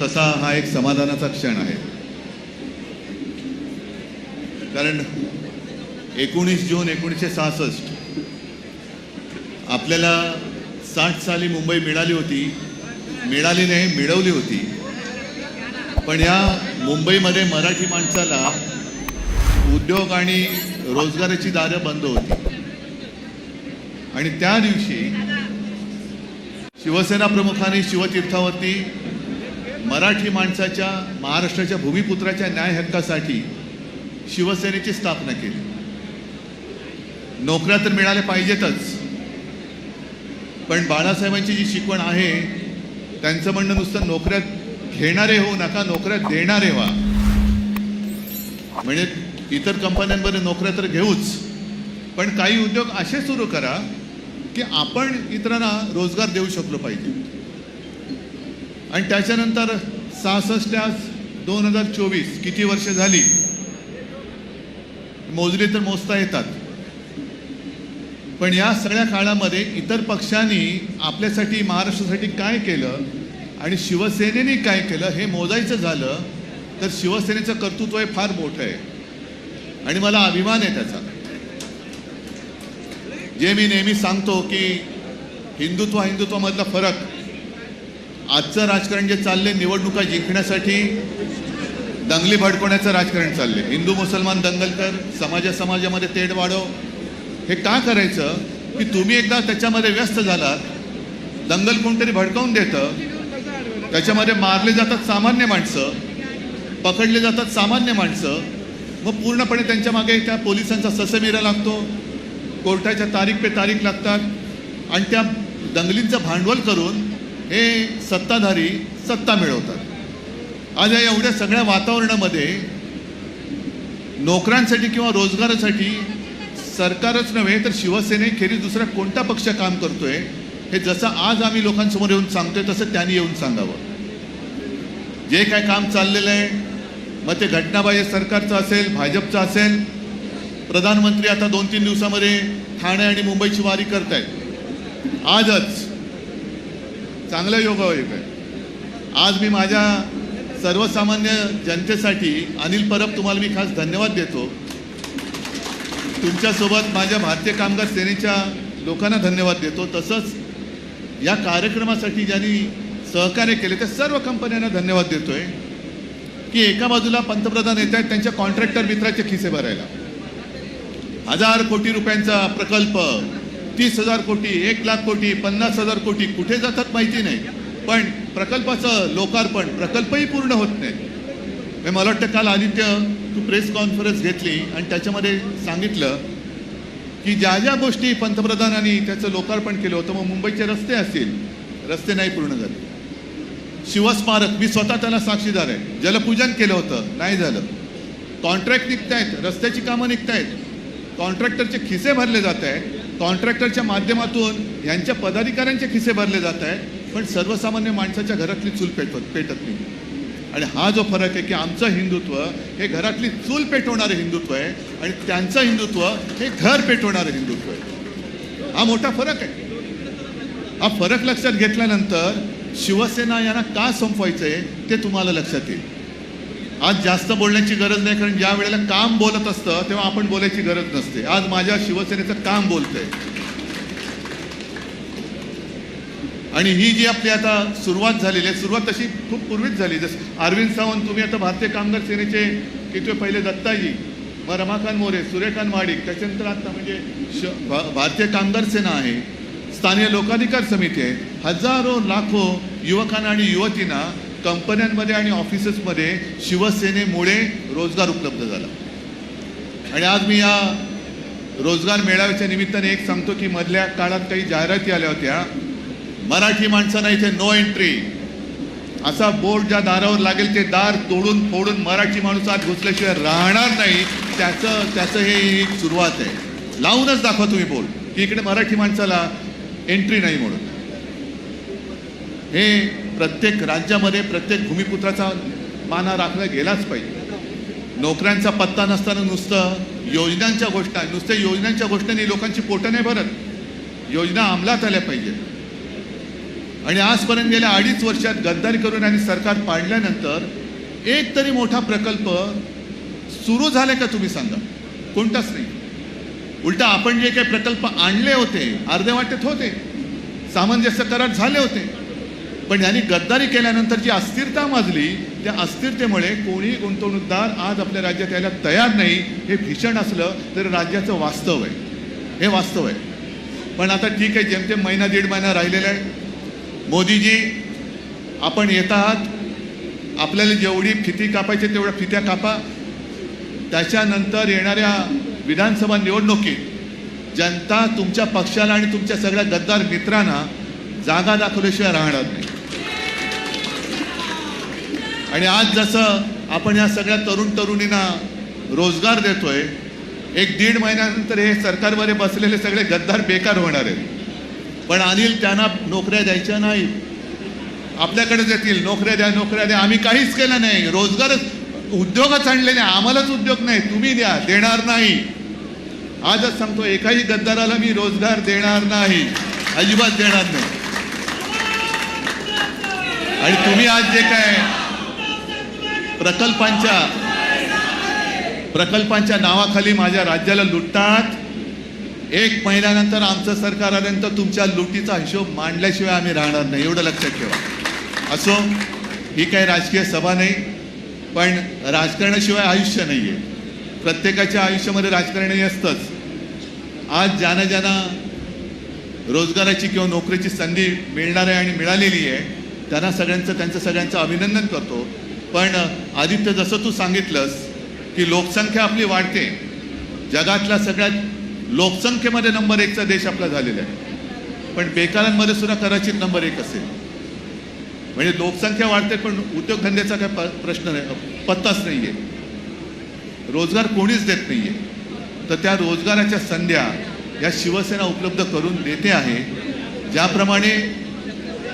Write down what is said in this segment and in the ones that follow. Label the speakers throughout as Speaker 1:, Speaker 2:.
Speaker 1: तसा हा एक समाधानाचा क्षण आहे. कारण एकोणीस जून एकोणीसशे सहासष्ट आपल्याला साठ साली मुंबई मिळाली होती मिळाली नाही मिळवली होती. पण या मुंबईमध्ये मराठी माणसाला उद्योग आणि रोजगाराची दारं बंद होती. आणि त्या दिवशी शिवसेना प्रमुखांनी शिवतीर्थावरती मराठी माणसाच्या महाराष्ट्राच्या भूमिपुत्राच्या न्याय हक्कासाठी शिवसेनेची स्थापना केली. नोकऱ्या तर मिळाल्या पाहिजेतच. पण बाळासाहेबांची जी शिकवण आहे त्यांचं म्हणणं नुसतं नोकऱ्या घेणारे होऊ नका नोकऱ्या देणारे व्हा. म्हणजे इतर कंपन्यांमध्ये नोकऱ्या तर घेऊच. पण काही उद्योग असे सुरू करा की आपण इतरांना रोजगार देऊ शकलो पाहिजे. आणि त्याच्यानंतर सहासष्ट आज दोन हजार चोवीस किती वर्ष झाली? मोजली तर मोजता येतात. पण या सगळ्या काळामध्ये इतर पक्षांनी आपल्यासाठी महाराष्ट्रासाठी काय केलं आणि शिवसेनेने काय केलं हे मोजायचं झालं तर शिवसेनेचं कर्तृत्व हे फार मोठं आहे. आणि मला अभिमान आहे त्याचा. जे मी नेहमी सांगतो की हिंदुत्व हिंदुत्वामधला फरक आजचं राजकारण जे चालले निवडणुका जिंकण्यासाठी दंगली भडकवण्याचं राजकारण चालले हिंदू मुसलमान दंगल कर समाजा समाजामध्ये तेढ वाढव. हे का करायचं? की तुम्ही एकदा त्याच्यामध्ये व्यस्त झालात दंगल कोणतरी भडकावून देतं त्याच्यामध्ये मारले जातात सामान्य माणसं पकडले जातात सामान्य माणसं मग पूर्णपणे त्यांच्या मागे त्या पोलिसांचा ससमिरा लागतो कोर्टाच्या तारीख पे तारीख लागतात आणि त्या दंगलींचं भांडवल करून हे सत्ताधारी सत्ता मिळवतात. आज या एवढ्या सगळ्या वातावरणामध्ये नोकऱ्यांसाठी किंवा रोजगारासाठी सरकारच नव्हे तर शिवसेनेखेरीज दुसरा कोणता पक्ष काम करतोय हे जसं आज आम्ही लोकांसमोर येऊन सांगतोय तसं त्यांनी येऊन सांगावं. जे काय काम चाललेलं आहे मग ते घटनाबाह्य सरकारचं असेल भाजपचं असेल प्रधानमंत्री आता दोन तीन दिवसामध्ये ठाणे आणि मुंबईची वारी करतायत. आजच चांगलं योगायोग हो आहे. आज मी माझ्या सर्वसामान्य जनतेसाठी अनिल परब तुम्हाला मी खास धन्यवाद देतो. तुमच्यासोबत माझ्या भारतीय कामगार सेनेच्या लोकांना धन्यवाद देतो. तसंच या कार्यक्रमासाठी ज्यांनी सहकार्य केले त्या सर्व कंपन्यांना धन्यवाद देतो आहे की एका बाजूला पंतप्रधान येत आहेत त्यांच्या कॉन्ट्रॅक्टर मित्राचे खिसे भरायला. हजार कोटी रुपयांचा प्रकल्प तीस हजार कोटी एक लाख कोटी पन्नास हजार कोटी कुठे जातात माहिती नाही. पण प्रकल्पाचं लोकार्पण प्रकल्पही पूर्ण होत नाही. मला वाटतं काल आदित्य तू प्रेस कॉन्फरन्स घेतली आणि त्याच्यामध्ये सांगितलं की ज्या ज्या गोष्टी पंतप्रधानांनी त्याचं लोकार्पण केलं होतं मग मुंबईचे रस्ते असतील. रस्ते नाही पूर्ण झाले. शिवस्मारक मी स्वतः त्याला साक्षीदार आहे. जलपूजन केलं होतं नाही झालं. कॉन्ट्रॅक्ट निघतायत रस्त्याची कामं निघतायत. कॉन्ट्रॅक्टरचे खिसे भरले जात आहेत. कॉन्ट्रॅक्टरच्या माध्यमातून यांच्या पदाधिकाऱ्यांचे खिसे भरले जात आहेत पण सर्वसामान्य माणसाच्या घरातली चूल पेटवत पेटत नाही. आणि हा जो फरक आहे की आमचं हिंदुत्व हे घरातली चूल पेटवणारं हिंदुत्व आहे आणि त्यांचं हिंदुत्व हे घर पेटवणारं हिंदुत्व आहे. हा मोठा फरक आहे. हा फरक लक्षात घेतल्यानंतर शिवसेना यांना का संपवायचं आहे ते तुम्हाला लक्षात येईल. आज जास्त बोलण्याची गरज नाही कारण ज्या वेळेला काम बोलत असतं तेव्हा आपण बोलायची गरज नसते. आज माझ्या शिवसेनेचं काम बोलतंय. आणि ही जी आपली आता सुरुवात झालेली आहे सुरुवात तशी खूप पूर्वीच झाली. जसं अरविंद सावंत तुम्ही आता भारतीय कामगार सेनेचे किती पहिले दत्ताजी मग रमाकांत मोरे सूर्यकांत माडिक त्याच्यानंतर आता म्हणजे श भा भारतीय कामगार सेना आहे स्थानीय लोकाधिकार समिती आहे. हजारो लाखो युवकांना आणि युवतींना कंपन्यांमध्ये आणि ऑफिसेसमध्ये शिवसेनेमुळे रोजगार उपलब्ध झाला. आणि आज मी या रोजगार मेळाव्याच्या निमित्ताने एक सांगतो की मधल्या काळात काही जाहिराती आल्या होत्या. मराठी माणसांना इथे नो एंट्री असा बोर्ड ज्या दारावर लागेल ते दार तोडून फोडून मराठी माणूस आत घुसल्याशिवाय राहणार नाही त्याचं त्याचं हे एक सुरुवात आहे. लावूनच दाखवा तुम्ही बोर्ड की इकडे मराठी माणसाला एंट्री नाही म्हणून. हे प्रत्येक राज्यामध्ये प्रत्येक भूमिपुत्राचा माना राखला गेलाच पाहिजे. नोकऱ्यांचा पत्ता नसताना नुसतं योजनांच्या गोष्टी नुसत्या योजनांच्या गोष्टींनी लोकांची पोटं नाही भरत. योजना अंमलात आल्या पाहिजेत. आणि आजपर्यंत गेल्या अडीच वर्षात गद्दारी करून आणि सरकार पाडल्यानंतर एक तरी मोठा प्रकल्प सुरू झाले का तुम्ही सांगा? कोणताच नाही. उलटा आपण जे काही प्रकल्प आणले होते अर्धे वाटेत होते सामंजस्य करार झाले होते. पण यांनी गद्दारी केल्यानंतर जी अस्थिरता माजली. त्या अस्थिरतेमुळे कोणीही गुंतवणूकदार आज आपल्या राज्यात यायला तयार नाही हे भीषण असलं तरी राज्याचं वास्तव आहे. हे वास्तव आहे. पण आता ठीक आहे जेमतेम महिना दीड महिना राहिलेला आहे. मोदीजी आपण येत आहात. आपल्याला जेवढी फिती कापायची तेवढ्या फित्या कापा. त्याच्यानंतर येणाऱ्या विधानसभा निवडणुकीत जनता तुमच्या पक्षाला आणि तुमच्या सगळ्या गद्दार मित्रांना जागा दाखवल्याशिवाय राहणार नाही. आणि आज जसं आपण या सगळ्या तरुण तरुणींना रोजगार देतोय एक दीड महिन्यानंतर हे सरकारमध्ये बसलेले सगळे गद्दार बेकार होणार आहेत. पण अनिल त्यांना नोकऱ्या द्यायच्या नाही आपल्याकडेच येतील नोकऱ्या द्या नोकऱ्या द्या. आम्ही काहीच केलं नाही. रोजगारच उद्योगच आणले नाही आम्हालाच उद्योग नाही. तुम्ही द्या देणार नाही. आजच सांगतो एकाही गद्दाराला मी रोजगार देणार नाही. अजिबात देणार नाही. आणि तुम्ही आज जे काय प्रकल्पांच्या प्रकल्पांच्या नावाखाली माझ्या राज्याला लुटतात. एक महिन्यानंतर आमचं सरकार आल्यानंतर तुमच्या लुटीचा हिशोब मांडल्याशिवाय आम्ही राहणार नाही. एवढं लक्षात ठेवा. असो ही काही राजकीय सभा नाही पण राजकारणाशिवाय आयुष्य नाही आहे प्रत्येकाच्या आयुष्यामध्ये राजकारणही असतंच. आज ज्यांना ज्यांना रोजगाराची किंवा नोकरीची संधी मिळणार आहे आणि मिळालेली आहे त्यांना सगळ्यांचं त्यांचं सगळ्यांचं अभिनंदन करतो. पण आदित्य जसं तू सांगितलंस की लोकसंख्या आपली वाढते जगातला सगळ्यात लोकसंख्येमध्ये नंबर एकचा देश आपला झालेला आहे. पण बेकारांमध्ये सुद्धा कदाचित नंबर एक असेल. म्हणजे लोकसंख्या वाढते पण उद्योगधंद्याचा काय प- प्रश्न नाही पत्ताच नाही आहे रोजगार कोणीच देत नाही आहे तर त्या रोजगाराच्या संध्या या शिवसेना उपलब्ध करून देते आहे ज्याप्रमाणे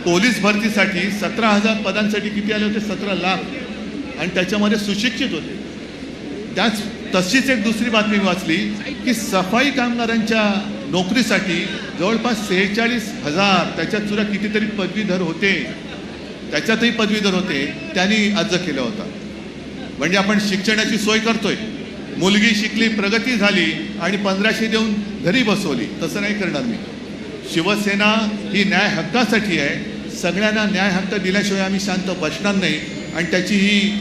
Speaker 1: पोलीस भरतीसाठी सतरा हजार पदांसाठी किती आले होते? सतरा लाख. आणि त्याच्यामध्ये सुशिक्षित होते. त्याच तशीच एक दुसरी बातमी वाचली की सफाई कामगारांच्या नोकरीसाठी जवळपास सेहेचाळीस हजार त्याच्यात सुद्धा कितीतरी पदवीधर होते. त्याच्यातही पदवीधर होते. त्यांनी अर्ज केला होता. म्हणजे आपण शिक्षणाची सोय करतोय. मुलगी शिकली प्रगती झाली आणि पंधराशे देऊन घरी बसवली. तसं नाही करणार मी. शिवसेना ही न्याय हक्कासाठी आहे. सगळ्यांना न्याय हक्क दिल्याशिवाय आम्ही शांत बसणार नाही. आणि त्याची ही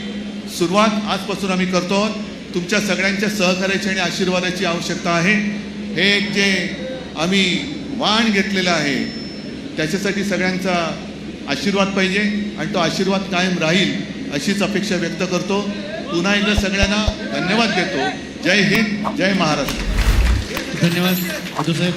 Speaker 1: सुरुवात आजपासून आम्ही करतो. तुमच्या सगळ्यांच्या सहकार्याची आणि आशीर्वादाची आवश्यकता आहे. हे एक जे आम्ही वाण घेतलेलं आहे त्याच्यासाठी सगळ्यांचा आशीर्वाद पाहिजे आणि तो आशीर्वाद कायम राहील अशीच अपेक्षा व्यक्त करतो. पुन्हा एकदा सगळ्यांना धन्यवाद देतो. जय हिंद जय महाराष्ट्र.
Speaker 2: धन्यवाद साहेब.